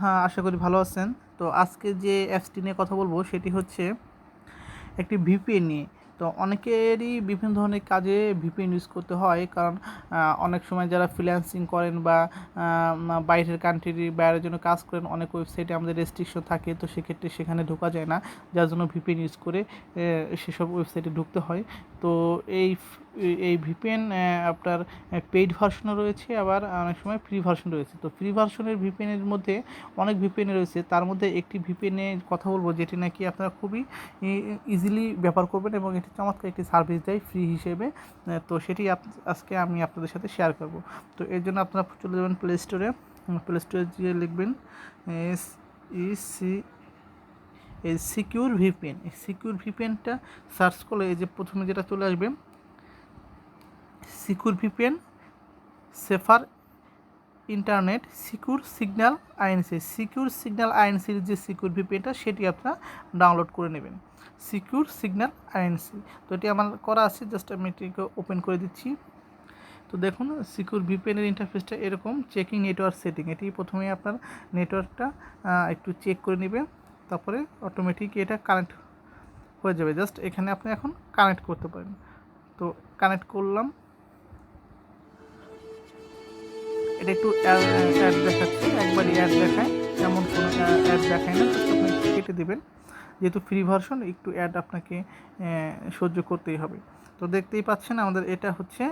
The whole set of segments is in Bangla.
হ্যাঁ আশা করি ভালো আছেন। তো আজকে যে অ্যাপসটি নিয়ে কথা বলব, সেটি হচ্ছে একটি ভিপিএন নিয়ে। তো অনেকেরই বিভিন্ন ধরনের কাজে ভিপিএন ইউজ করতে হয়। কারণ অনেক সময় যারা ফ্রিল্যান্সিং করেন বা বাইরের কান্ট্রির বাইরের জন্য কাজ করেন, অনেক ওয়েবসাইটে আমাদের রেস্ট্রিকশন থাকে। তো সেক্ষেত্রে সেখানে ঢোকা যায় না। যার জন্য ভিপিএন ইউজ করে সেসব ওয়েবসাইটে ঢুকতে হয়। তো এই এই ভিপিএন আপনার পেইড ভার্সনও রয়েছে। আবার অনেক সময় ফ্রি ভার্সন রয়েছে। তো ফ্রি ভার্সনের ভিপিএনের মধ্যে অনেক ভিপিএন রয়েছে। তার মধ্যে একটি ভিপিএনে কথা বলব, যেটি নাকি আপনারা খুবই ইজিলি ব্যবহার করবেন এবং এটি চমৎকার একটি সার্ভিস দেয় ফ্রি হিসেবে। তো সেটি আজকে আমি আপনাদের সাথে শেয়ার করব। তো এর জন্য আপনারা চলে যাবেন প্লে স্টোরে প্লে স্টোরে গিয়ে লিখবেন এস ই সি এই সিকিউর ভিপিএন এই সিকিউর ভিপিএনটা সার্চ করলে এই যে প্রথমে যেটা চলে আসবে secure VPN safer internet secure signal INC, secure signal আইএনসির যে সিকিউর ভিপিএনটা সেটি আপনারা ডাউনলোড করে নেবেন। Secure signal INC. তো এটি আমার করা আছে, জাস্ট আমি এটিকে ওপেন করে দিচ্ছি। তো দেখুন, সিকিউর ভিপিএনের ইন্টারফেসটা এরকম, চেকিং নেটওয়ার্ক সেটিং। এটি প্রথমে আপনার নেটওয়ার্কটা একটু চেক করে নেবেন, তারপরে অটোমেটিক এটা কানেক্ট হয়ে যাবে। জাস্ট এখানে আপনি এখন কানেক্ট করতে পারেন। তো কানেক্ট করলাম এটা একটু অ্যাড দেখাচ্ছে, একবারই অ্যাড দেখায়। তেমন কোনো অ্যাড দেখায় না আপনি কেটে দেবেন। যেহেতু ফ্রি ভার্সন একটু অ্যাড আপনাকে সহ্য করতেই হবে। তো দেখতেই পাচ্ছেন আমাদের এটা হচ্ছে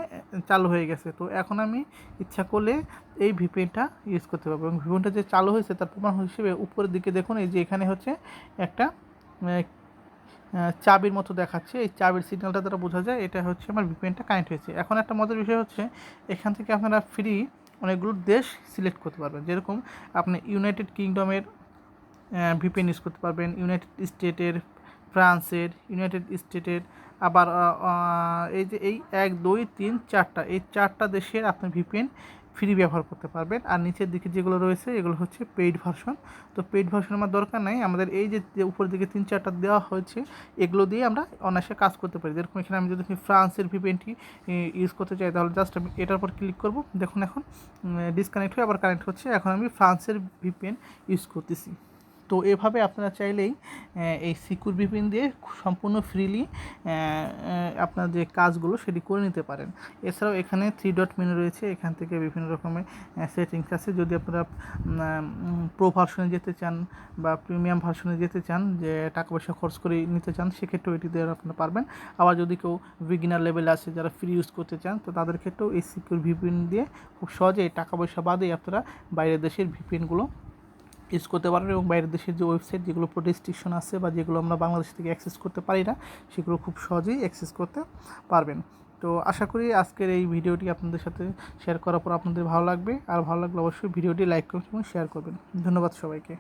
চালু হয়ে গেছে। তো এখন আমি ইচ্ছা করলে এই ভিপিএনটা ইউজ করতে পারব। এবং ভিপিএনটা যে চালু হয়েছে, তার প্রমাণ হিসেবে উপরের দিকে দেখুন, এই যে এখানে হচ্ছে একটা চাবির মতো দেখাচ্ছে। এই চাবির সিগন্যালটা দ্বারা বোঝা যায়, এটা হচ্ছে আমার ভিপিএনটা কানেক্ট হয়েছে। এখন একটা মজার বিষয় হচ্ছে, এখান থেকে আপনারা ফ্রি অনেকগুলো দেশ সিলেক্ট করতে পারবেন। যেরকম আপনি ইউনাইটেড কিংডমের ভিপিএন ইউজ করতে পারবেন ইউনাইটেড স্টেটের ফ্রান্সের ইউনাইটেড স্টেটের আবার এই যে এই এক, দুই, তিন, চারটা, এই চারটা দেশের আপনি ভিপিএন ফ্রি ব্যবহার করতে পারবেন। আর নিচের দিকে যেগুলো রয়েছে, এগুলো হচ্ছে পেইড ভার্সন তো পেইড ভার্সন আমার দরকার নাই। আমাদের এই যে উপরের দিকে তিন চারটা দেওয়া হয়েছে, এগুলো দিয়ে আমরা অনায়াসে কাজ করতে পারি। যেরকম এখানে আমি যদি ফ্রান্সের ভিপিএনটি ইউজ করতে চাই, তাহলে জাস্ট আমি এটার উপর ক্লিক করব। দেখুন এখন ডিসকানেক্ট হয়ে আবার কানেক্ট হচ্ছে। এখন আমি ফ্রান্সের ভিপিএন ইউজ করতেছি। তো এভাবে আপনারা চাইলেই এই সিকিউর ভিপিএন দিয়ে সম্পূর্ণ ফ্রিলি আপনার যে কাজগুলো সেটি করে নিতে পারেন। এছাড়াও এখানে থ্রি ডট মেনু রয়েছে। এখান থেকে বিভিন্ন রকমের সেটিংস আছে। যদি আপনারা প্রো ভার্সনে যেতে চান বা প্রিমিয়াম ভার্সনে যেতে চান, যে টাকা পয়সা খরচ করে নিতে চান, সেক্ষেত্রেও এটি দিয়ে আপনারা পারবেন। আবার যদি কেউ বিগিনার লেভেলে আছে, যারা ফ্রি ইউজ করতে চান, তো তাদের ক্ষেত্রেও এই সিকিউর ভিপিএন দিয়ে খুব সহজেই টাকা পয়সা বাদেই আপনারা বাইরের দেশের ভিপিএনগুলো ইউজ করতে পারেন এবং বাইরের দেশের যে ওয়েবসাইট যেগুলো প্রোডিস্ট্রিকশন আছে বা যেগুলো আমরা বাংলাদেশ থেকে অ্যাক্সেস করতে পারি না, সেগুলো খুব সহজেই অ্যাক্সেস করতে পারবেন। তো আশা করি আজকের এই ভিডিওটি আপনাদের সাথে শেয়ার করার পর আপনাদের ভালো লাগবে। আর ভালো লাগলে অবশ্যই ভিডিওটি লাইক করবেন এবং শেয়ার করবেন। ধন্যবাদ সবাইকে।